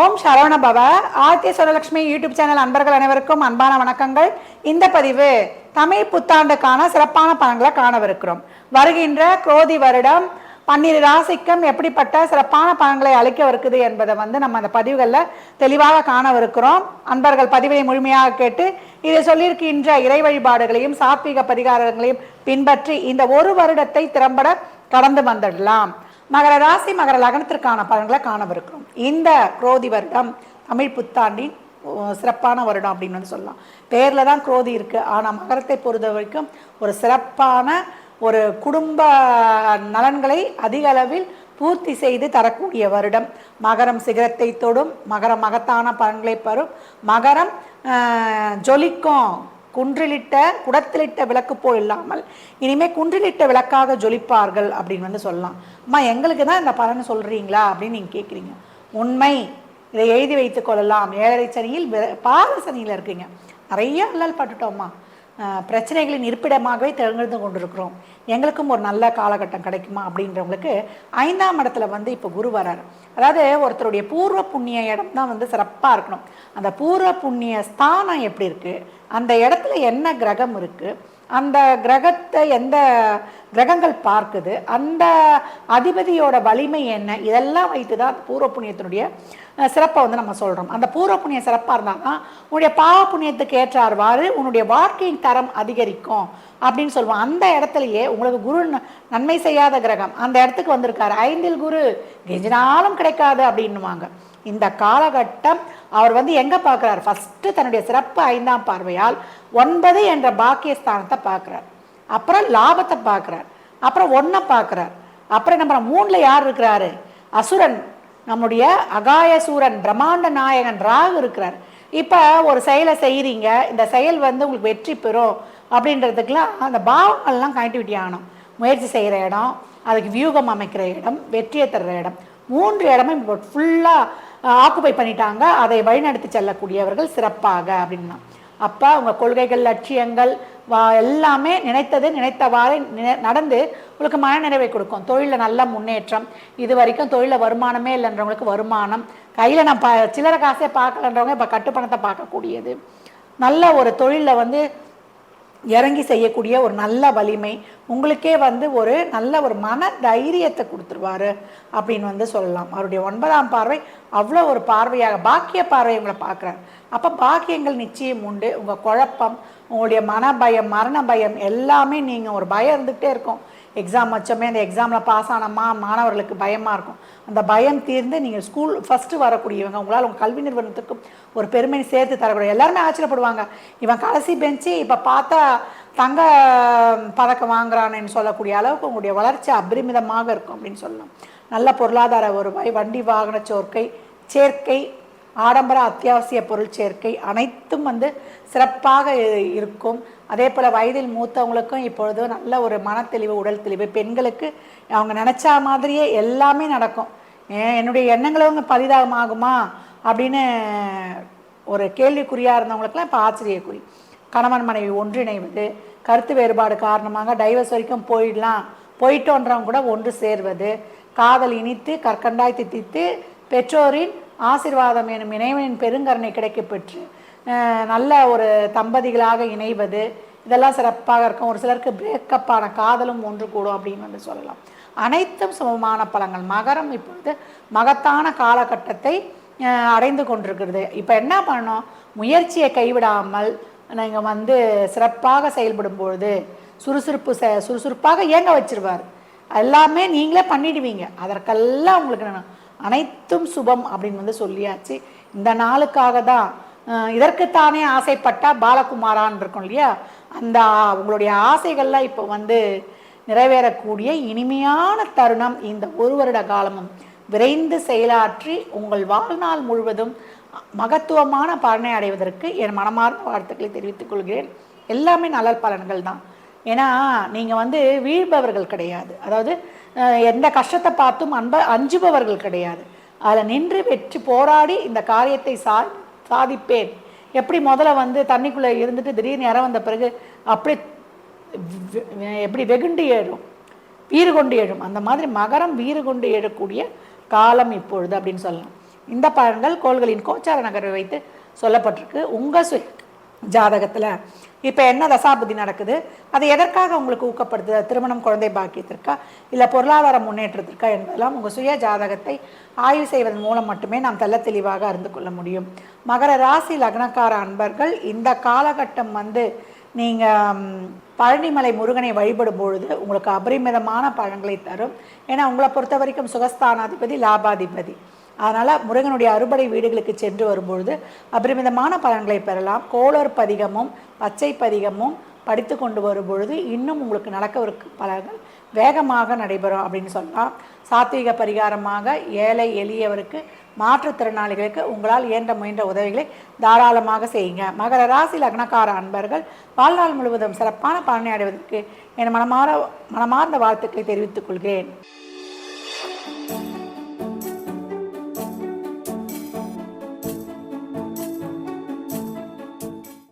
ஓம் சரவண பவ. ஆத்திய சுரலட்சுமி YouTube channel அன்பர்கள் அனைவருக்கும் அன்பான வணக்கங்கள். இந்த பதிவு தமிழ் புத்தாண்டுக்கான சிறப்பான பலன்களை காணவிருக்கிறோம். வருகின்ற குரோதி வருடம் பன்னிரு ராசிக்கும் எப்படிப்பட்ட சிறப்பான பலன்களை அளிக்கவிருக்குது என்பதை வந்து நம்ம அந்த பதிவுகளில் தெளிவாக காணவிருக்கிறோம். அன்பர்கள் பதிவை முழுமையாக கேட்டு இதை சொல்லியிருக்கின்ற இறை வழிபாடுகளையும் சாத்வீக பரிகாரங்களையும் பின்பற்றி இந்த ஒரு வருடத்தை திறம்பட கடந்து வந்துடலாம். மகர ராசி மகர லக்னத்திற்கான பலன்களை காணவிருக்கிறோம். இந்த குரோதி வருடம் தமிழ் புத்தாண்டின் சிறப்பான வருடம் அப்படின்னு வந்து சொல்லலாம். பேரில் தான் குரோதி இருக்குது ஆனால் மகரத்தை பொறுத்த வரைக்கும் ஒரு சிறப்பான ஒரு குடும்ப நலன்களை அதிக அளவில் பூர்த்தி செய்து தரக்கூடிய வருடம். மகரம் சிகரத்தை தொடும் மகரம் மகத்தான பலன்களை பெறும் மகரம் ஜொலிக்கும். குன்றிலிட்ட குடத்திலிட்ட விளக்கு போல் இல்லாமல் இனிமேல் குன்றிலிட்ட விளக்காக ஜொலிப்பார்கள் அப்படின்னு வந்து சொல்லலாம். அம்மா எங்களுக்கு தான் இந்த பலன் சொல்கிறீங்களா அப்படின்னு நீங்கள் கேட்குறீங்க உண்மை. இதை எழுதி வைத்துக் கொள்ளலாம். ஏழரை சனியில் பாத சனியில் இருக்கீங்க. நிறைய அல்லல் பட்டுட்டோம்மா பிரச்சனைகளின் இருப்பிடமாகவே திகழ்ந்து கொண்டிருக்கிறோம். எங்களுக்கும் ஒரு நல்ல காலகட்டம் கிடைக்குமா அப்படின்றவங்களுக்கு ஐந்தாம் இடத்துல வந்து இப்போ குரு வராரு. அதாவது ஒருத்தருடைய பூர்வ புண்ணிய இடம் தான் வந்து சிறப்பாக இருக்கணும். அந்த பூர்வ புண்ணிய ஸ்தானம் எப்படி இருக்குது அந்த இடத்துல என்ன கிரகம் இருக்குது அந்த கிரகத்தை எந்த கிரகங்கள் பார்க்குது. அந்த அதிபதியோட வலிமை என்ன? இதெல்லாம் வைத்து தான் பூர்வ புண்ணியத்தினுடைய சிறப்பை வந்து நம்ம சொல்கிறோம் அந்த பூர்வ புண்ணியம் சிறப்பாக இருந்தால் தான் உன்னுடைய பாவ புண்ணியத்துக்கு ஏற்றார்வாறு உன்னுடைய வாழ்க்கையின் தரம் அதிகரிக்கும் அப்படின்னு சொல்லுவோம். அந்த இடத்துலையே உங்களுக்கு குரு ந- நன்மை செய்யாத கிரகம். அந்த இடத்துக்கு வந்திருக்காரு. ஐந்தில் குரு கெஞ்சினாலும் கிடைக்காது அப்படின்னுவாங்க. இந்த காலகட்டம் அவர் வந்து எங்கே பார்க்குறாரு? ஃபஸ்ட்டு தன்னுடைய சிறப்பு ஐந்தாம் பார்வையால் ஒன்பது என்ற பாக்கியஸ்தானத்தை பார்க்குறார். அப்புறம் லாபத்தை பார்க்குறார். அப்புறம் ஒன்றை பார்க்குறார். அப்புறம் நம்ம மூணில் யார் இருக்கிறாரு? அசுரன். நம்முடைய அகாயசூரன் பிரம்மாண்ட நாயகன் ராகு இருக்கிறார். இப்போ ஒரு செயலை செய்கிறீங்க இந்த செயல் வந்து உங்களுக்கு வெற்றி பெறும் அப்படின்றதுக்கெலாம் அந்த பாவங்கள்லாம் கனெக்டிவிட்டி ஆகணும். முயற்சி செய்கிற இடம் அதுக்கு வியூகம் அமைக்கிற இடம் வெற்றியை தர்ற இடம். மூன்று இடமும் இப்போ ஃபுல்லாக ஆக்குபை பண்ணிட்டாங்க. அதை வழிநடத்தி செல்லக்கூடியவர்கள் சிறப்பாக அப்படின்னா. அப்போ உங்கள் கொள்கைகள் லட்சியங்கள் வா எல்லாமே நினைத்தது நினைத்தவாறு நினை- நடந்து உங்களுக்கு மன நிறைவை கொடுக்கும். தொழிலில் நல்ல முன்னேற்றம். இது வரைக்கும் தொழிலில் வருமானமே இல்லைன்றவங்களுக்கு வருமானம். கையில் நான் ப சில்லறை காசே பார்க்கலன்றவங்க இப்போ கட்டுப்பணத்தை பார்க்கக்கூடியது. நல்ல ஒரு தொழிலில் வந்து இறங்கி செய்யக்கூடிய ஒரு நல்ல வலிமை உங்களுக்கே வந்து ஒரு நல்ல ஒரு மன தைரியத்தை கொடுத்துருவாரு அப்படின்னு வந்து சொல்லலாம். அவருடைய ஒன்பதாம் பார்வை அவ்வளோ ஒரு பார்வையாக பாக்கிய பார்வை உங்களை பார்க்குறாரு. அப்போ பாக்கியங்கள் நிச்சயம் உண்டு. உங்கள் குழப்பம் உங்களுடைய மன பயம் மரண பயம் எல்லாமே நீங்கள் ஒரு பயம் இருந்துகிட்டே இருக்கும். எக்ஸாம் வச்சோமே அந்த எக்ஸாமில் பாஸ் ஆனமா மாணவர்களுக்கு பயமாக இருக்கும். அந்த பயம் தீர்ந்து நீங்கள் ஸ்கூல் ஃபஸ்ட்டு வரக்கூடியவங்க உங்களால் உங்கள் கல்வி நிறுவனத்துக்கும் ஒரு பெருமை சேர்த்து தரக்கூடிய எல்லாருமே ஆச்சரியப்படுவாங்க. இவன் கடைசி பெஞ்சு இப்போ பார்த்தா தங்க பதக்கம் வாங்குறானேன்னு சொல்லக்கூடிய அளவுக்கு உங்களுடைய வளர்ச்சி அபரிமிதமாக இருக்கும் அப்படின்னு சொல்லலாம் நல்ல பொருளாதார வருவாய் வண்டி வாகன சோர்க்கை சேர்க்கை ஆடம்பர அத்தியாவசிய பொருள் சேர்க்கை அனைத்தும் வந்து சிறப்பாக இருக்கும். அதே போல் வயதில் மூத்தவங்களுக்கும் இப்பொழுது நல்ல ஒரு மனத்தெளிவு உடல் தெளிவு பெண்களுக்கு அவங்க நினச்சா மாதிரியே எல்லாமே நடக்கும். ஏன் என்னுடைய எண்ணங்களும் பரிதாபமாகுமா? அப்படின்னு ஒரு கேள்விக்குறியாக இருந்தவங்களுக்குலாம் இப்போ ஆச்சரியக்குறி. கணவன் மனைவி ஒன்றிணைவது கருத்து வேறுபாடு காரணமாக டைவர்ஸ் வரைக்கும் போயிடலாம். போயிட்டோன்றவங்க கூட ஒன்று சேர்வது. காதல் இனித்து கற்கண்டாய் தித்தித்து பெற்றோரின் ஆசீர்வாதம் எனும் இணைவனின் பெருங்கருணை கிடைக்கப்பெற்று நல்ல ஒரு தம்பதிகளாக இணைவது இதெல்லாம் சிறப்பாக இருக்கும். ஒரு சிலருக்கு பிரேக்கப்பான காதலும் ஒன்று கூடும் அப்படின்னு வந்து சொல்லலாம். அனைத்தும் சமமான பலங்கள். மகரம் இப்பொழுது மகத்தான காலகட்டத்தை அடைந்து கொண்டிருக்கிறது. இப்போ என்ன பண்ணணும்? முயற்சியை கைவிடாமல் நீங்கள் வந்து சிறப்பாக செயல்படும் பொழுது சுறுசுறுப்பு ச சுறுசுறுப்பாக இயங்க வச்சிருவார். எல்லாமே நீங்களே பண்ணிடுவீங்க. அதற்கெல்லாம் உங்களுக்கு என்ன அனைத்தும் சுபம் அப்படின்னு வந்து சொல்லியாச்சு. இந்த நாளுக்காக தான் இதற்குத்தானே ஆசைப்பட்டா பாலகுமாரான் இருக்கும் இல்லையா? அந்த உங்களுடைய ஆசைகள்லாம் இப்போ வந்து நிறைவேறக்கூடிய இனிமையான தருணம் இந்த ஒரு வருட காலமும். விரைந்து செயலாற்றி உங்கள் வாழ்நாள் முழுவதும் மகத்துவமான பலனை அடைவதற்கு என் மனமார்ந்த வாழ்த்துக்களை தெரிவித்துக் கொள்கிறேன். எல்லாமே நல்ல பலன்கள் தான். ஏன்னா நீங்கள் வந்து வீழ்பவர்கள் கிடையாது. அதாவது எந்த கஷ்டத்தை பார்த்தும் அன்ப அஞ்சுபவர்கள் கிடையாது. அதில் நின்று வெற்றி போராடி இந்த காரியத்தை சார் சாதிப்பேன். எப்படி முதல்ல வந்து தண்ணிக்குள்ளே இருந்துட்டு திடீர்னு இறம் வந்த பிறகு அப்படியே எப்படி வெகுண்டு ஏழும் வீறு கொண்டு எழும் அந்த மாதிரி மகரம் வீறு கொண்டு எழக்கூடிய காலம் இப்பொழுது அப்படின்னு சொல்லலாம். இந்த பலன்கள் கோள்களின் கோச்சார நகரை வைத்து சொல்லப்பட்டிருக்கு. உங்கள் சுய ஜாதகத்தில். இப்போ என்ன தசாபதி நடக்குது? அது எதற்காக உங்களுக்கு ஊக்கப்படுது திருமணம் குழந்தை பாக்கியத்திற்கா? இல்லை பொருளாதார முன்னேற்றத்திற்கா என்பதெல்லாம் உங்கள் சுய ஜாதகத்தை ஆய்வு செய்வதன் மூலம் மட்டுமே நாம் தெல்ல தெளிவாக அறிந்து கொள்ள முடியும். மகர ராசி லக்னக்கார அன்பர்கள் இந்த காலகட்டம் வந்து நீங்கள் பழனிமலை முருகனை வழிபடும் பொழுது உங்களுக்கு அபரிமிதமான பழங்களை தரும். ஏன்னா உங்களை பொறுத்த வரைக்கும் சுகஸ்தானாதிபதி லாபாதிபதி. அதனால் முருகனுடைய அறுபடை வீடுகளுக்கு சென்று வரும்பொழுது அபரிமிதமான பலன்களை பெறலாம். கோளர் பதிகமும் பச்சை பதிகமும் படித்து கொண்டு வரும்பொழுது இன்னும் உங்களுக்கு நடக்கவிருக்கும் பலன்கள் வேகமாக நடைபெறும் அப்படின்னு சொல்லலாம். சாத்வீக பரிகாரமாக ஏழை எளியவருக்கு மாற்றுத்திறனாளிகளுக்கு உங்களால் இயன்ற முயன்ற உதவிகளை தாராளமாக செய்யுங்க. மகர ராசி லக்னக்கார அன்பர்கள் வாழ்நாள் முழுவதும் சிறப்பான பலனை அடைவதற்கு என் மனமார மனமார்ந்த வாழ்த்துக்களை தெரிவித்துக் கொள்கிறேன்.